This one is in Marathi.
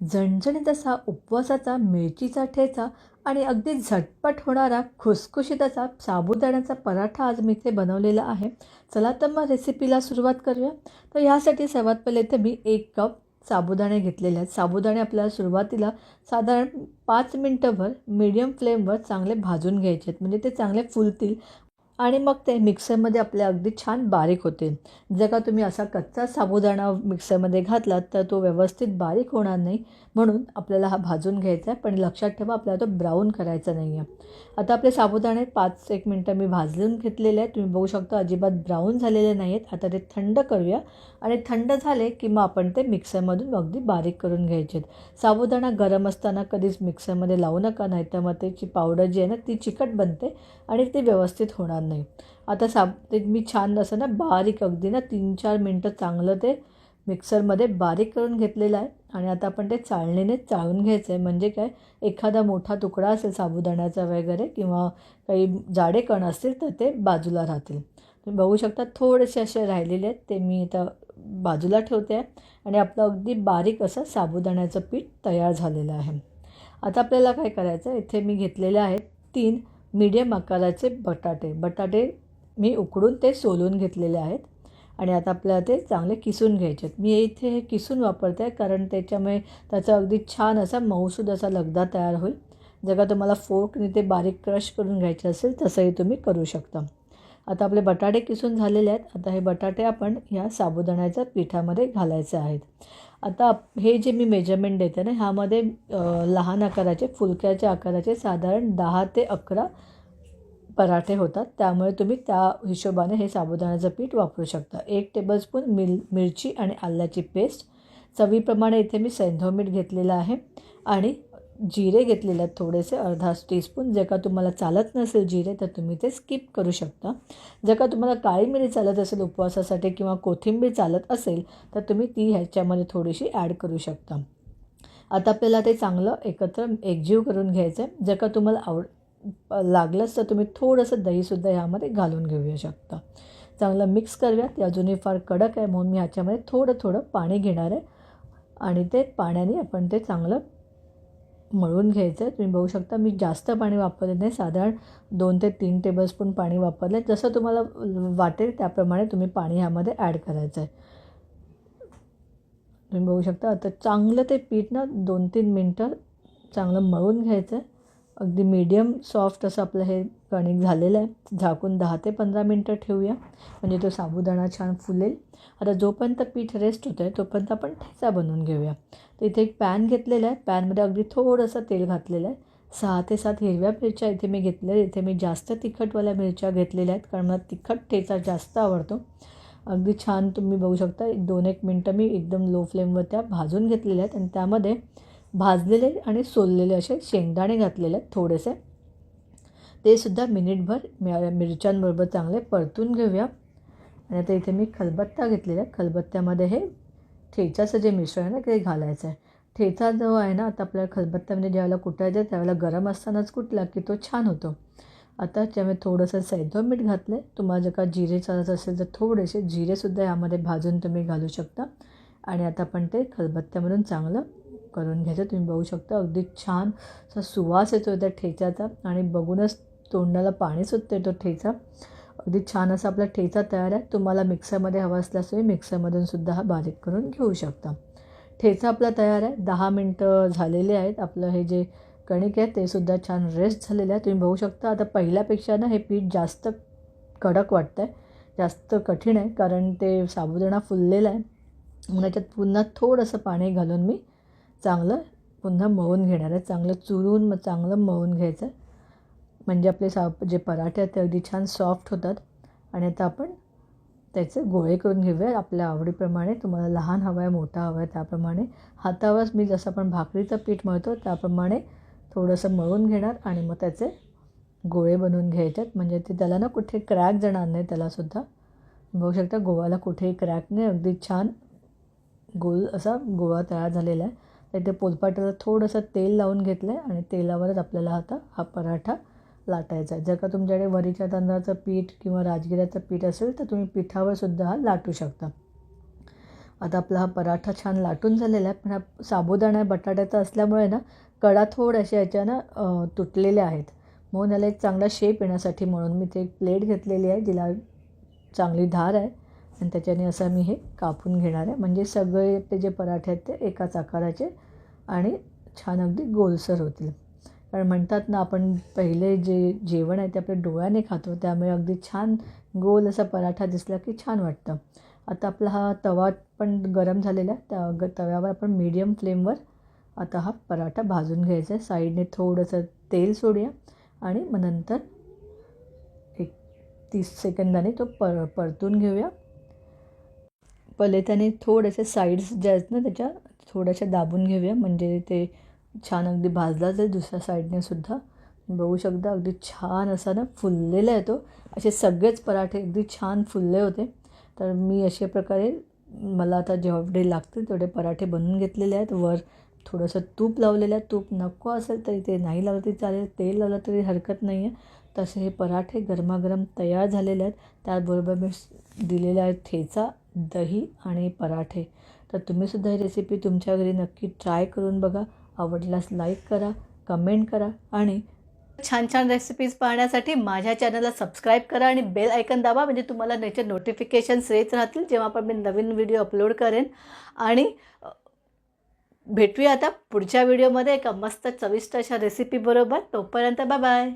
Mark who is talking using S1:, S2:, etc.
S1: झणझणीत असा उपवासाचा मिरचीचा ठेचा आणि अगदी झटपट होणारा खुसखुशीत असा साबुदाण्याचा पराठा आज मी इथे बनवलेला आहे. चला तर मग रेसिपीला सुरुवात करूया. तर ह्यासाठी सर्वात पहिले इथे मी एक कप साबुदाणे घेतलेले आहेत. साबुदाणे आपल्याला सुरुवातीला साधारण पाच मिनटंभर मीडियम फ्लेमवर चांगले भाजून घ्यायचे आहेत. म्हणजे ते चांगले फुलतील. आणि मग ते मिक्सरमध्ये आपल्या अगदी छान बारीक होतील जर का तुम्ही असा कच्चा साबुदाणा मिक्सरमध्ये घातलात तर तो व्यवस्थित बारीक होणार नाही. म्हणून आपल्याला हा भाजून घ्यायचा आहे पण लक्षात ठेवा आपल्याला तो ब्राऊन करायचा नाही आहे आता आपले साबुदाणे पाच एक मिनटं मी भाजून घेतलेले आहेत. तुम्ही बघू शकता अजिबात ब्राऊन झालेले नाही आहेत आता ते थंड करूया. आणि थंड झाले की मग आपण ते मिक्सरमधून अगदी बारीक करून घ्यायचे आहेत. साबुदाणा गरम असताना कधीच मिक्सरमध्ये लावू नका नाही तर मग त्याची पावडर जी आहे ना ती चिकट बनते आणि ती व्यवस्थित होणार नाही. नाही. आता साब ते मी छान असं ना बारीक अगदी ना तीन चार मिनटं चांगलं ते मिक्सरमध्ये बारीक करून घेतलेलं आहे. आणि आता आपण ते चाळणीने चाळून घ्यायचं आहे. म्हणजे काय? एखादा मोठा तुकडा असेल साबुदाण्याचा वगैरे किंवा काही जाडे कण असतील तर ते बाजूला राहतील. तुम्ही बघू शकता थोडेसे असे राहिलेले आहेत. ते मी आता बाजूला ठेवते आहे. आणि आपलं अगदी बारीक असं साबुदाण्याचं पीठ तयार झालेलं आहे. आता आपल्याला काय करायचं इथे मी घेतलेले आहेत तीन मीडियम आकाराचे बटाटे. बटाटे मी उकडून ते सोलून घेतलेले आहेत आणि आता आपल्याला ते चांगले किसून घ्यायचे आहेत. मी इथे हे किसून वापरते आहे कारण त्याच्यामुळे त्याचा अगदी छान असा मऊसूद असा लगदा तयार होईल. जर का तुम्हाला फोर्कने ते बारीक क्रश करून घ्यायचे असेल तसंही तुम्ही करू शकता. आता आपले बटाटे किसून झालेले आहेत. आता हे बटाटे आपण ह्या साबुदाण्याच्या पिठामध्ये घालायचे आहेत. आता हे जे मी मेजरमेंट देते ना ह्यामध्ये लहान आकाराचे फुलक्याच्या आकाराचे साधारण दहा ते अकरा पराठे होतात. त्यामुळे तुम्ही त्या हिशोबाने हे साबुदाण्याचं पीठ वापरू शकता. एक टेबलस्पून मिल मिरची आणि आल्याची पेस्ट चवीप्रमाणे इथे मी सैंधव मीठ घेतलेलं आहे. आणि जिरे घेतलेले आहेत थोडेसे अर्धा टीस्पून जर का तुम्हाला चालत नसेल जिरे तर तुम्ही ते स्किप करू शकता. जर का तुम्हाला काळी मिरी चालत असेल उपवासासाठी किंवा कोथिंबीर चालत असेल तर तुम्ही ती ह्याच्यामध्ये थोडीशी ॲड करू शकता. आता आपल्याला ते चांगलं एकत्र एकजीव करून घ्यायचं आहे जर का तुम्हाला आवड लागलंच तर तुम्ही थोडंसं दहीसुद्धा ह्यामध्ये घालून घेऊ शकता. चांगलं मिक्स करूया ते अजूनही फार कडक आहे म्हणून मी ह्याच्यामध्ये थोडं थोडं पाणी घेणार आहे. आणि ते पाण्याने आपण ते चांगलं मळून घ्यायचं आहे. तुम्ही बघू शकता मी जास्त पाणी वापरले नाही. साधारण दोन ते तीन टेबलस्पून पाणी वापरले जसं तुम्हाला वाटेल त्याप्रमाणे तुम्ही पाणी ह्यामध्ये ॲड करायचं आहे तुम्ही बघू शकता आता चांगलं ते पीठ ना दोन तीन मिनटं चांगलं मळून घ्यायचं आहे अगदी मीडियम सॉफ्ट असं आपलं हे कणिक झालेलं आहे. झाकून दहा ते पंधरा मिनटं ठेवूया. म्हणजे तो साबुदाणा छान फुलेल. आता जोपर्यंत पीठ रेस्ट होतं आहे तोपर्यंत आपण ठेचा बनवून घेऊया. तर इथे एक पॅन घेतलेला आहे. पॅनमध्ये अगदी थोडंसं तेल घातलेलं आहे. सहा ते सात हिरव्या मिरच्या इथे मी घेतलेल्या इथे मी जास्त तिखटवाल्या मिरच्या घेतलेल्या आहेत कारण मला तिखट ठेचा जास्त आवडतो. अगदी छान तुम्ही बघू शकता. एक दोन एक मिनटं मी एकदम लो फ्लेमवर त्या भाजून घेतलेल्या आहेत. आणि त्यामध्ये भाजलेले आणि सोललेले असे शेंगदाणे घातलेले आहेत थोडेसे. ते सुद्धा मिनिटभर मिरच्यांबरोबर चांगले परतून घेऊया. आणि आता इथे मी खलबत्ता घेतलेला आहे. खलबत्त्यामध्ये हे ठेचाचं जे मिश्रण आहे ना ते घालायचं आहे. ठेचा जो आहे ना आता आपल्याला खलबत्त्यामध्ये ज्यावेळेला कुटायचं त्यावेळेला गरम असतानाच कुटला की तो छान होतो. आता त्यामुळे थोडंसं सैंधव मीठ घातलं आहे तुम्हाला जर का जिरे चालत असेल तर थोडेसे जिरेसुद्धा यामध्ये भाजून तुम्ही घालू शकता. आणि आता आपण ते खलबत्त्यामधून चांगलं करून घ्यायचं. तुम्ही बघू शकता अगदी छान असा सुवास येतो त्या ठेच्याचा आणि बघूनच तोंडाला पाणी सुटतं तो ठेचा. अगदी छान असा आपला ठेचा तयार आहे. तुम्हाला मिक्सरमध्ये हवा असल्यास तुम्ही मिक्सरमधून सुद्धा हा बारीक करून घेऊ शकता. ठेचा आपला तयार आहे. दहा मिनटं झालेले आहेत. आपलं हे जे कणिक आहे ते सुद्धा छान रेस्ट झालेलं आहे. तुम्ही बघू शकता आता पहिल्यापेक्षा ना हे पीठ जास्त कडक वाटतं आहे जास्त कठीण आहे कारण ते साबुदाणा फुललेला आहे. म्हणून याच्यात पुन्हा थोडंसं पाणी घालून मी चांगलं पुन्हा मळून घेणार आहे. चांगलं चुरून मग चांगलं मळून घ्यायचं. म्हणजे आपले सा जे पराठे आहेत ते अगदी छान सॉफ्ट होतात. आणि आता आपण त्याचे गोळे करून घेऊया. आपल्या आवडीप्रमाणे तुम्हाला लहान हवा आहे मोठा हवा आहे त्याप्रमाणे. हातावरच मी जसं आपण भाकरीचं पीठ मळतो त्याप्रमाणे थोडंसं मळून घेणार आणि मग त्याचे गोळे बनवून घ्यायचे. म्हणजे ते त्याला ना कुठे क्रॅक जाणार नाही त्यालासुद्धा बघू शकता गोवाला कुठेही क्रॅक नाही. अगदी छान गोल असा गोवा तयार झालेला आहे. तर ते पोलपाटाला थोडंसं तेल लावून घेतलं आहे आणि तेलावरच आपल्याला आता हा पराठा लाटायचा आहे. जर का तुमच्याकडे वरीच्या तांदळाचं पीठ किंवा राजगिऱ्याचं पीठ असेल तर तुम्ही पिठावर सुद्धा हा लाटू शकता. आता आपला हा पराठा छान लाटून झालेला आहे पण हा साबुदाणा बटाट्याचा असल्यामुळे ना कडा थोड्याशा याच्यानं तुटलेल्या आहेत. म्हणून याला एक चांगला शेप येण्यासाठी म्हणून मी ते एक प्लेट घेतलेली आहे जिला चांगली धार आहे. आणि त्याच्याने असं मी हे कापून घेणार आहे. म्हणजे सगळे ते जे पराठे आहेत ते एकाच आकाराचे आणि छान अगदी गोलसर होतील. कारण म्हणतात ना आपण पहिले जे जेवण आहे ते आपल्या डोळ्याने खातो त्यामुळे अगदी छान गोल असा पराठा दिसला की छान वाटतं. आता आपला हा तवा पण गरम झालेला आहे. त्या ग तव्यावर आपण मीडियम फ्लेमवर आता हा पराठा भाजून घ्यायचा आहे. साईडने थोडंसं तेल सोडूया आणि मग नंतर एक तीस सेकंदाने तो पर परतून घेऊया. पहिले त्याने थोडेसे साईड्स ज्या आहेत ना त्याच्या थोड्याशा दाबून घेऊया. म्हणजे ते छान अगदी भाजला जाईल दुसऱ्या साईडने सुद्धा. बघू शकता अगदी छान असा ना फुललेला आहे तो. असे सगळेच पराठे अगदी छान फुलले होते. तर मी अशा प्रकारे मला आता जेवढे लागतील तेवढे पराठे बनवून घेतलेले आहेत. वर थोडंसं तूप लावलेलं आहे. तूप नको असेल तरी ते नाही लावलं तरी चालेल. तेल लावलं तरी हरकत नाही आहे तसे हे पराठे गरमागरम तयार झालेले आहेत. त्याचबरोबर मी दिलेला आहे ठेचा. दही आणि पराठे. तर तुम्हीसुद्धा ही रेसिपी तुमच्या घरी नक्की ट्राय करून बघा. आवडल्यास लाईक करा कमेंट करा आणि छान छान रेसिपीज पाहण्यासाठी माझ्या चॅनलला सबस्क्राईब करा आणि बेल ऐकन दाबा म्हणजे तुम्हाला त्याचे नोटिफिकेशन्स येत राहतील जेव्हा पण मी नवीन व्हिडिओ अपलोड करेन. आणि भेटूया आता पुढच्या व्हिडिओमध्ये एका मस्त चविष्ट अशा रेसिपीबरोबर तोपर्यंत बाय बाय